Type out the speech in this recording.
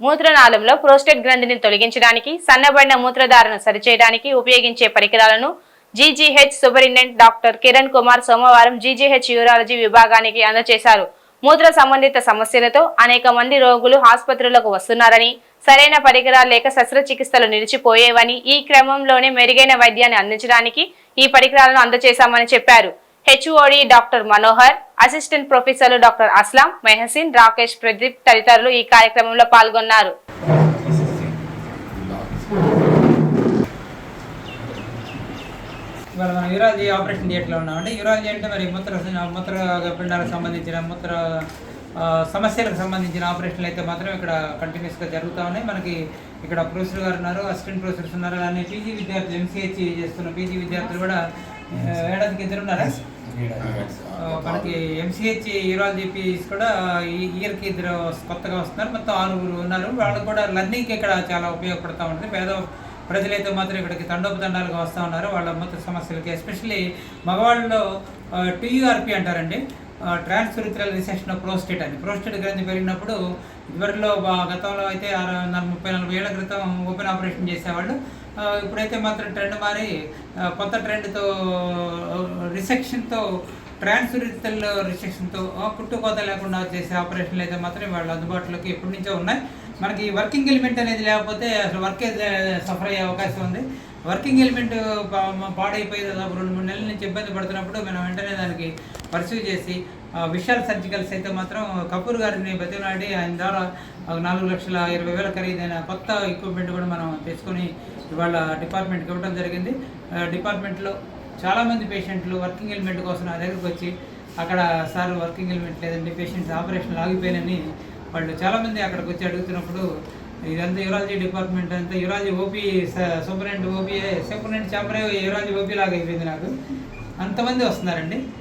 మూత్రనాళంలో prostate గ్రంథిని తొలగించడానికి సన్నబడిన మూత్రధారను సరిచేయడానికి ఉపయోగించే పరికరాలను GGH superintendent doctor Kiran Kumar సోమవారం జీజీహెచ్ యూరాలజీ విభాగానికి అందజేశారు. మూత్ర సంబంధిత సమస్యలతో అనేక మంది రోగులు ఆసుపత్రులకు వస్తున్నారని సరైన పరికరాలు లేక శస్త్రచికిత్సలు నిలిచిపోయేవని ఈ క్రమంలోనే మెరుగైన వైద్యాన్ని అందించడానికి ఈ పరికరాలను అందజేశామని చెప్పారు. హెచ్ఓడి డాక్టర్ మనోహర్ అసిస్టెంట్ ప్రొఫెసర్లు డాక్టర్ అస్లాం మెహసిన్ రాకేష్ ప్రదీప్ తదితరులు ఈ కార్యక్రమంలో పాల్గొన్నారు. ఇవాళ మనం యూరాలజీ ఆపరేషన్ థియేటర్లో ఉన్నామండి. యూరాలజీ అంటే మరి మూత్ర మూత్ర పిండాలకు సంబంధించిన మూత్ర సమస్యలకు సంబంధించిన ఆపరేషన్లు అయితే మాత్రం ఇక్కడ కంటిన్యూస్గా జరుగుతూ ఉన్నాయి. మనకి ఇక్కడ ప్రొఫెసర్ గారు ఉన్నారు అసిస్టెంట్ ప్రొఫెసర్స్ ఉన్నారు. అలానే పీజీ విద్యార్థులు ఎంసీహెచ్ చేస్తున్న పీజీ విద్యార్థులు కూడా ఏడాదికి ఇద్దరు ఉన్నారా? మనకి ఎంసీహెచ్ యూరాలజీ పీస్ కూడా ఈ ఇయర్కి ఇద్దరు కొత్తగా వస్తున్నారు. మొత్తం ఆరుగురు ఉన్నారు. వాళ్ళకు కూడా లర్నింగ్కి ఇక్కడ చాలా ఉపయోగపడుతూ ఉంటుంది. పేద ప్రజలైతే మాత్రం ఇక్కడికి తండోపతండాలుగా వస్తూ ఉన్నారు. వాళ్ళ మొత్తం సమస్యలకి ఎస్పెషల్లీ మగవాళ్ళలో టీయూఆర్పి అంటారండి. ట్రాన్స్ఫిరిత్రల్ రిసెక్షన్ ఆఫ్ ప్రోస్టేట్ అని ప్రోస్టేట్ గ్రంథి పెరిగినప్పుడు ఇదివరలో గతంలో అయితే ఆరు ముప్పై నలభై ఏళ్ళ క్రితం ఓపెన్ ఆపరేషన్ చేసేవాళ్ళు. ఇప్పుడైతే మాత్రం ట్రెండ్ మారి కొత్త ట్రెండ్తో రిసెక్షన్తో ట్రాన్స్ఫిరితల్ రిసెక్షన్తో కుట్టుకోత లేకుండా చేసే ఆపరేషన్లు అయితే మాత్రం వాళ్ళు అందుబాటులోకి ఎప్పటి నుంచో ఉన్నాయి. మనకి వర్కింగ్ ఎలిమెంట్ అనేది లేకపోతే అసలు వర్కే సఫర్ అయ్యే అవకాశం ఉంది. వర్కింగ్ ఎలిమెంట్ పాడైపోయి దాదాపు రెండు మూడు నెలల నుంచి ఇబ్బంది పడుతున్నప్పుడు మనం వెంటనే దానికి పర్సూ చేసి విశాల్ సర్జికల్స్ అయితే మాత్రం కపూర్ గారిని బతిమలాడి ఆయన ద్వారా నాలుగు లక్షల ఇరవై వేల ఖరీదైన కొత్త ఎక్విప్మెంట్ కూడా మనం తెచ్చుకొని ఇవాళ డిపార్ట్మెంట్కి ఇవ్వడం జరిగింది. డిపార్ట్మెంట్లో చాలామంది పేషెంట్లు వర్కింగ్ ఎలిమెంట్ కోసం నా దగ్గరికి వచ్చి అక్కడ సార్ వర్కింగ్ ఎలిమెంట్ లేదండి పేషెంట్స్ ఆపరేషన్ ఆగిపోయినని వాళ్ళు చాలామంది అక్కడికి వచ్చి అడుగుతున్నప్పుడు ఇదంతా యూరాలజీ డిపార్ట్మెంట్ అంతా urology OP superintendent OP superintendent చాపరే urology OP లాగా అయిపోయింది నాకు. అంతమంది వస్తున్నారండి.